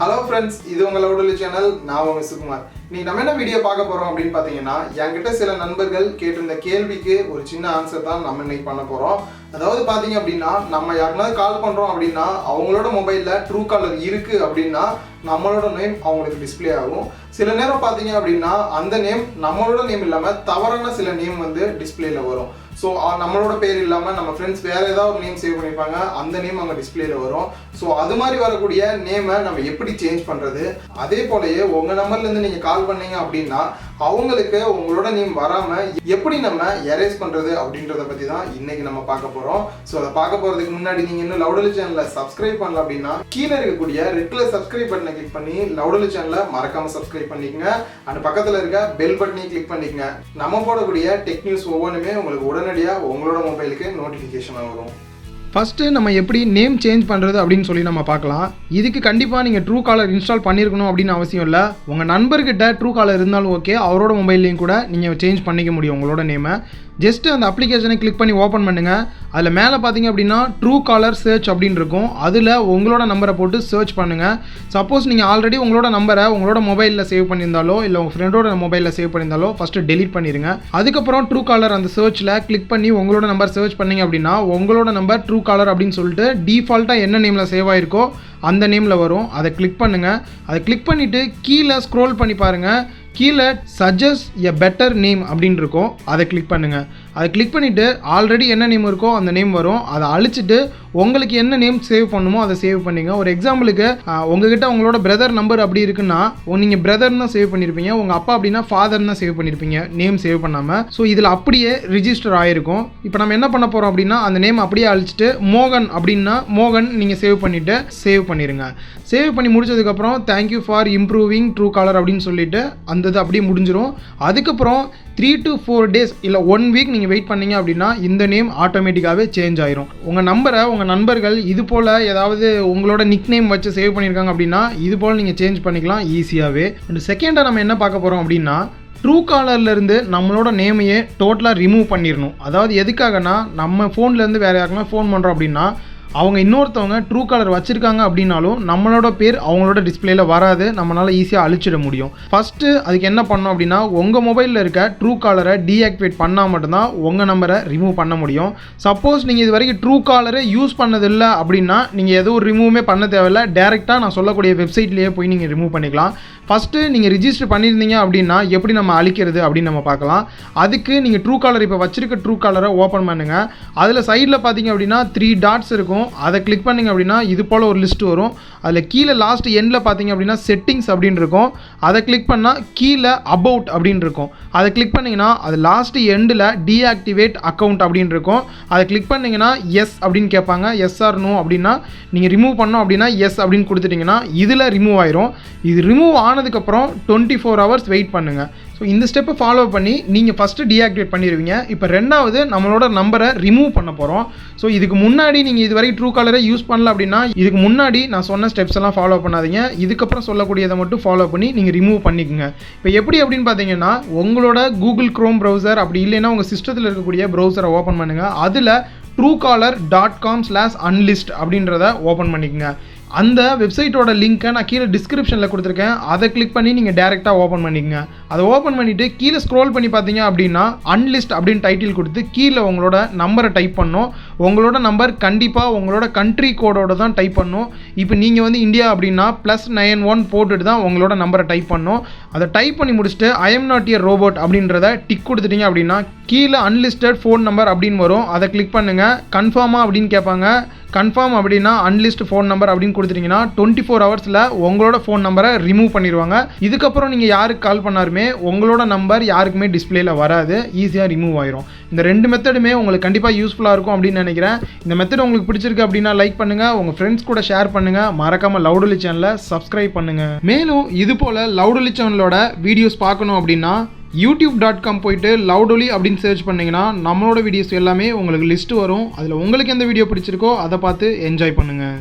Hello friends இது உங்களோட channel நான் உங்கள் சுகுமார். நீ நம்ம என்ன வீடியோ பார்க்க போகிறோம் அப்படின்னு பார்த்தீங்கன்னா என்கிட்ட சில நண்பர்கள் கேட்டிருந்த கேள்விக்கு ஒரு சின்ன ஆன்சர் தான் நம்ம இன்னைக்கு பண்ண போகிறோம் அதாவது பார்த்தீங்க அப்படின்னா நம்ம யாருக்குனாவது கால் பண்ணுறோம் அப்படின்னா அவங்களோட மொபைலில் ட்ரூ காலர் இருக்குது அப்படின்னா நம்மளோட நேம் அவங்களுக்கு டிஸ்பிளே ஆகும். சில நேரம் பார்த்தீங்க அப்படின்னா அந்த நேம் நம்மளோட நேம் இல்லாமல் தவறான சில நேம் வந்து டிஸ்பிளேல வரும். ஸோ நம்மளோட பேர் இல்லாமல் நம்ம ஃப்ரெண்ட்ஸ் வேற ஏதாவது ஒரு நேம் சேவ் பண்ணியிருப்பாங்க அந்த நேம் அங்கே டிஸ்பிளேல வரும். ஸோ அது மாதிரி வரக்கூடிய நேமை நம்ம எப்படி சேஞ்ச் பண்ணுறது அதே போலயே உங்கள் நம்பர்லேருந்து நீங்கள் கால் பண்ணீங்க அப்படின்னா அவங்களுக்கு உங்களோட நேம் வராமல் எப்படி நம்ம எரேஸ் பண்ணுறது அப்படின்றத பற்றி தான் இன்றைக்கி நம்ம பார்க்க போகிறோம் ஸோ அதை பார்க்க போகிறதுக்கு முன்னாடி நீங்கள் இன்னும் லவுடலி சேனலில் சப்ஸ்கிரைப் பண்ணல அப்படின்னா கீழே இருக்கக்கூடிய ரெட்டில் சப்ஸ்கிரைப் பட்டனை கிளிக் பண்ணி லவுடலி சேனலை மறக்காமல் சப்ஸ்கிரைப் பண்ணிக்கங்க. அண்ட் பக்கத்தில் இருக்க பெல் பட்டனையும் கிளிக் பண்ணிக்கங்க. நம்ம போடக்கூடிய டெக் நியூஸ் ஒவ்வொன்றுமே உங்களுக்கு உடனடியாக உங்களோட மொபைலுக்கு நோட்டிஃபிகேஷனாக வரும். ஃபஸ்ட்டு நம்ம எப்படி நேம் சேஞ்ச் பண்ணுறது அப்படின்னு சொல்லி நம்ம பார்க்கலாம். இதுக்கு கண்டிப்பாக நீங்கள் ட்ரூ காலர் இன்ஸ்டால் பண்ணியிருக்கணும் அப்படின்னு அவசியம் இல்லை. உங்கள் நண்பர்கிட்ட ட்ரூ காலர் இருந்தாலும் ஓகே அவரோட மொபைல்லையும் கூட நீங்கள் சேஞ்ச் பண்ணிக்க முடியும் உங்களோட நேமை ஜஸ்ட்டு அந்த அப்ளிகேஷனை கிளிக் பண்ணி ஓப்பன் பண்ணுங்கள் அதில் மேலே பார்த்தீங்க அப்படின்னா ட்ரூ காலர் சர்ச் அப்படின்னு இருக்கும். அதில் உங்களோட நம்பரை போட்டு சர்ச் பண்ணுங்கள் சப்போஸ் நீங்கள் ஆல்ரெடி உங்களோட நம்பரை உங்களோட மொபைலில் சேவ் பண்ணியிருந்தாலோ இல்லை உங்கள் ஃப்ரெண்டோட மொபைலில் சேவ் பண்ணியிருந்தாலோ ஃபஸ்ட்டு டெலிட் பண்ணிடுங்க அதுக்கப்புறம் ட்ரூ காலர் அந்த சர்ச்சில் கிளிக் பண்ணி உங்களோட நம்பர் சர்ச் பண்ணீங்க அப்படின்னா உங்களோட நம்பர் ட்ரூ காலர் அப்படின்னு சொல்லிட்டு டிஃபால்ட்டாக என்ன நேமில் சேவ் ஆகிருக்கோ அந்த நேமில் வரும். அதை கிளிக் பண்ணுங்கள் அதை கிளிக் பண்ணிவிட்டு கீழே ஸ்க்ரோல் பண்ணி பாருங்கள் கீழே சஜஸ்ட் எ பெட்டர் நேம் அப்படின்னு இருக்கும் அதை கிளிக் பண்ணுங்கள் அதை கிளிக் பண்ணிவிட்டு ஆல்ரெடி என்ன நேம் இருக்கோ அந்த நேம் வரும். அதை அழிச்சிட்டு உங்களுக்கு என்ன நேம் சேவ் பண்ணுமோ அதை சேவ் பண்ணிங்க. ஒரு எக்ஸாம்பிளுக்கு உங்ககிட்ட உங்களோட பிரதர் நம்பர் அப்படி இருக்குன்னா நீங்கள் பிரதர்னு தான் சேவ் பண்ணியிருப்பீங்க உங்கள் அப்பா அப்படின்னா ஃபாதர்னு தான் சேவ் பண்ணியிருப்பீங்க நேம் சேவ் பண்ணாமல் ஸோ இதில் அப்படியே ரிஜிஸ்டர் ஆகிருக்கும் இப்போ நம்ம என்ன பண்ண போகிறோம் அப்படின்னா அந்த நேம் அப்படியே அழிச்சிட்டு மோகன் அப்படின்னா மோகன் நீங்கள் சேவ் பண்ணிவிட்டு சேவ் பண்ணிடுங்க சேவ் பண்ணி முடிச்சதுக்கப்புறம் thank you for improving Truecaller அப்படின்னு சொல்லிட்டு அந்த இது அப்படியே முடிஞ்சிடும் அதுக்கப்புறம் த்ரீ டு ஃபோர் டேஸ் இல்லை ஒன் வீக் நீங்கள் நீங்கள் வெயிட் பண்ணீங்க அப்படின்னா இந்த நேம் ஆட்டோமேட்டிக்காகவே சேஞ்ச் ஆயிரும். உங்கள் நம்பரை உங்கள் நண்பர்கள் இது போல் ஏதாவது உங்களோட நிக் நேம் வச்சு சேவ் பண்ணியிருக்காங்க அப்படின்னா இது போல் நீங்கள் சேஞ்ச் பண்ணிக்கலாம் ஈஸியாகவே அண்ட் செகண்டாக நம்ம என்ன பார்க்க போகிறோம் அப்படின்னா ட்ரூ காலர்லேருந்து நம்மளோட நேமையே டோட்டலாக ரிமூவ் பண்ணிடணும் அதாவது எதுக்காகனா நம்ம ஃபோன்லேருந்து வேறு யாருக்குமே ஃபோன் பண்ணுறோம் அப்படின்னா அவங்க இன்னொருத்தவங்க ட்ரூ காலர் வச்சுருக்காங்க அப்படின்னாலும் நம்மளோட பேர் அவங்களோட டிஸ்பிளேயில் வராது. நம்மளால் ஈஸியாக அழிச்சிட முடியும். ஃபஸ்ட்டு அதுக்கு என்ன பண்ணோம் அப்படின்னா உங்கள் மொபைலில் இருக்க ட்ரூ காலரை டீஆக்டிவேட் பண்ணால் மட்டும்தான் உங்கள் நம்பரை ரிமூவ் பண்ண முடியும். சப்போஸ் நீங்கள் இது வரைக்கும் ட்ரூ காலரை யூஸ் பண்ணதில்லை அப்படின்னா நீங்கள் எதுவும் ரிமூவுமே பண்ண தேவையில்ல. டேரெக்டாக நான் சொல்லக்கூடிய வெப்சைட்லேயே போய் நீங்கள் ரிமூவ் பண்ணிக்கலாம். ஃபஸ்ட்டு நீங்கள் ரிஜிஸ்டர் பண்ணியிருந்தீங்க அப்படின்னா எப்படி நம்ம அழிக்கிறது அப்படின்னு நம்ம பார்க்கலாம். அதுக்கு நீங்கள் ட்ரூ காலர் இப்போ வச்சிருக்க ட்ரூ காலரை ஓப்பன் பண்ணுங்கள் அதில் சைடில் பார்த்தீங்க அப்படின்னா த்ரீ டாட்ஸ் இருக்கும். அதை கிளிக் பண்ணிங்க அப்படின்னா இது போல் ஒரு லிஸ்ட் வரும். அதில் கீழே லாஸ்ட் எண்டில் பார்த்தீங்க அப்படின்னா செட்டிங்ஸ் அப்படின்னு இருக்கும். அதை கிளிக் பண்ணால் கீழே அபவுட் அப்படின்னு இருக்கும். அதை கிளிக் பண்ணிங்கன்னா அது லாஸ்ட் எண்டில் டீஆக்டிவேட் அக்கௌண்ட் அப்படின்னு இருக்கும். அதை கிளிக் பண்ணிங்கன்னா எஸ் அப்படின்னு கேட்பாங்க. எஸ் ஆர் நோ அப்படின்னா நீங்கள் ரிமூவ் பண்ணோம் அப்படின்னா எஸ் அப்படின்னு கொடுத்துட்டிங்கன்னா இதில் ரிமூவ் ஆயிரும். இது ரிமூவ் ஆனதுக்கப்புறம் டுவெண்ட்டி ஃபோர் ஹவர்ஸ் வெயிட் பண்ணுங்கள் ஸோ இந்த ஸ்டெப்பை ஃபாலோ பண்ணி நீங்கள் ஃபஸ்ட்டு டீஆக்டிவேட் பண்ணிடுவீங்க இப்போ ரெண்டாவது நம்மளோட நம்பரை ரிமூவ் பண்ண போகிறோம் ஸோ இதுக்கு முன்னாடி நீங்கள் இது வரைக்கும் ட்ரூ காலரை யூஸ் பண்ணல அப்படின்னா இதுக்கு முன்னாடி நான் சொன்ன ஸ்டெப்ஸ் எல்லாம் ஃபாலோ பண்ணாதீங்க. இதுக்கப்புறம் சொல்லக்கூடியதை மட்டும் ஃபாலோ பண்ணி நீங்கள் ரிமூவ் பண்ணிக்கோங்க. இப்போ எப்படி அப்படின்னு பார்த்தீங்கன்னா உங்களோட கூகுள் க்ரோம் ப்ரௌசர் அப்படி இல்லைன்னா உங்கள் சிஸ்டத்தில் இருக்கக்கூடிய ப்ரௌசரை ஓப்பன் பண்ணுங்கள் அதில் Truecaller dot com slash unlist அப்படின்றத ஓப்பன் பண்ணிக்கோங்க. அந்த வெப்சைட்டோட லிங்க்கை நான் கீழே டிஸ்கிரிப்ஷனில் கொடுத்துருக்கேன். அதை கிளிக் பண்ணி நீங்கள் டேரெக்டாக ஓப்பன் பண்ணிக்கோங்க. அதை ஓப்பன் பண்ணிவிட்டு கீழே ஸ்க்ரோல் பண்ணி பார்த்தீங்க அப்படின்னா அன்லிஸ்ட் அப்படின்னு டைட்டில் கொடுத்து கீழே உங்களோட நம்பரை டைப் பண்ணணும் உங்களோட நம்பர் கண்டிப்பாக உங்களோட கண்ட்ரி கோடோட தான் டைப் பண்ணும். இப்போ நீங்கள் வந்து இந்தியா அப்படின்னா ப்ளஸ் நைன் ஒன் போட்டுட்டு தான் உங்களோட நம்பரை டைப் பண்ணும். அதை டைப் பண்ணி முடிச்சுட்டு ஐ நாட் இயர் ரோபோட் அப்படின்றத டிக் கொடுத்துட்டீங்க அப்படின்னா கீழே அன்லிஸ்டட் ஃபோன் நம்பர் அப்படின்னு வரும். அதை கிளிக் பண்ணுங்கள் கன்ஃபார்மாக அப்படின்னு கேட்பாங்க. கன்ஃபார்ம் அப்படின்னா அன்லிஸ்ட் ஃபோன் நம்பர் அப்படின்னு கொடுத்துட்டிங்கன்னா டுவெண்ட்டி ஃபோர் ஹவர்ஸில் உங்களோட ஃபோன் நம்பரை ரிமூவ் பண்ணிடுவாங்க. இதுக்கப்புறம் நீங்கள் யாருக்கு கால் பண்ணாருமே உங்களோட நம்பர் யாருக்குமே டிஸ்பிளேல வராது. ஈஸியாக ரிமூவ் ஆயிரும். இந்த ரெண்டு மெத்தடுமே உங்களுக்கு கண்டிப்பாக யூஸ்ஃபுல்லாக இருக்கும் அப்படின்னு நினைக்கிறேன். இந்த மெத்தட் உங்களுக்கு பிடிச்சிருக்கு அப்படின்னா லைக் பண்ணுங்கள் உங்கள் ஃப்ரெண்ட்ஸ் கூட ஷேர் பண்ணுங்கள் மறக்காமல் லவுடலி சேனலை சப்ஸ்கிரைப் பண்ணுங்கள் மேலும் இது போல் லவுடலி சேனலோட வீடியோஸ் பார்க்கணும் அப்படின்னா யூடியூப் டாட் காம் போயிட்டு லவுடொலி அப்படின்னு சர்ச் பண்ணிங்கன்னா நம்மளோட வீடியோஸ் எல்லாமே உங்களுக்கு லிஸ்ட் வரும். அதில் உங்களுக்கு எந்த வீடியோ பிடிச்சிருக்கோ அதை பார்த்து என்ஜாய் பண்ணுங்கள்